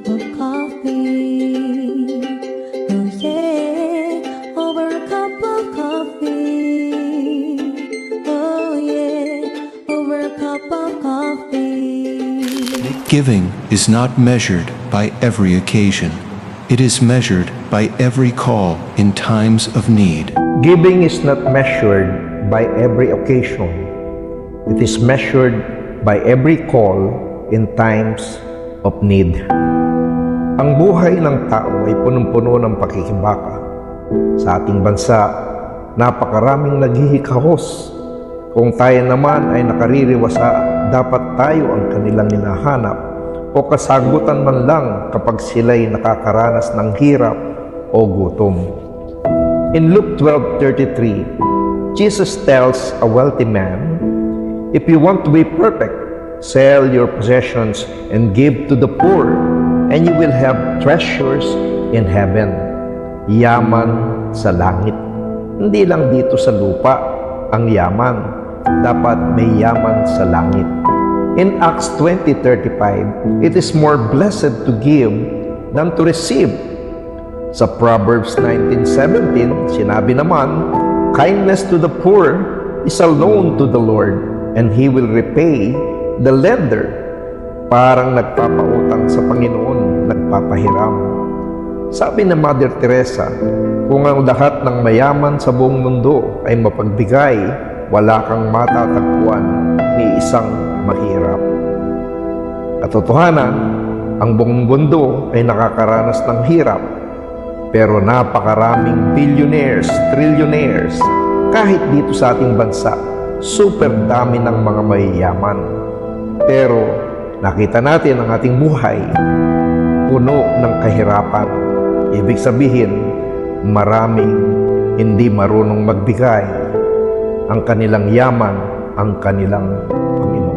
cup of coffee. Oh yeah, over a cup of coffee. Oh yeah, over a cup of coffee. Giving is not measured by every occasion. It is measured by every call in times of need. Giving is not measured by every occasion. It is measured by every call in times of need. Ang buhay ng tao ay punong-puno ng pakikibaka. Sa ating bansa, napakaraming naghihikahos. Kung tayo naman ay nakaririwasa, dapat tayo ang kanilang hinahanap o kasagutan man lang kapag sila'y nakakaranas ng hirap o gutom. In Luke 12:33, Jesus tells a wealthy man, If you want to be perfect, sell your possessions and give to the poor, and you will have treasures in heaven. Yaman sa langit. Hindi lang dito sa lupa ang yaman. Dapat may yaman sa langit. In Acts 20:35, it is more blessed to give than to receive. Sa Proverbs 19:17, sinabi naman, Kindness to the poor is a loan to the Lord, and He will repay the lender. Parang nagpapautang sa Panginoon, nagpapahiram. Sabi ng Mother Teresa, kung ang lahat ng mayaman sa buong mundo ay mapagbigay, wala kang matatagpuan ni isang mahirap. Katotohanan, ang buong mundo ay nakakaranas ng hirap, pero napakaraming billionaires, trillionaires, kahit dito sa ating bansa, super dami ng mga mayayaman. Pero nakita natin ang ating buhay, puno ng kahirapan. Ibig sabihin, maraming hindi marunong magbigay. Ang kanilang yaman, ang kanilang Panginoon.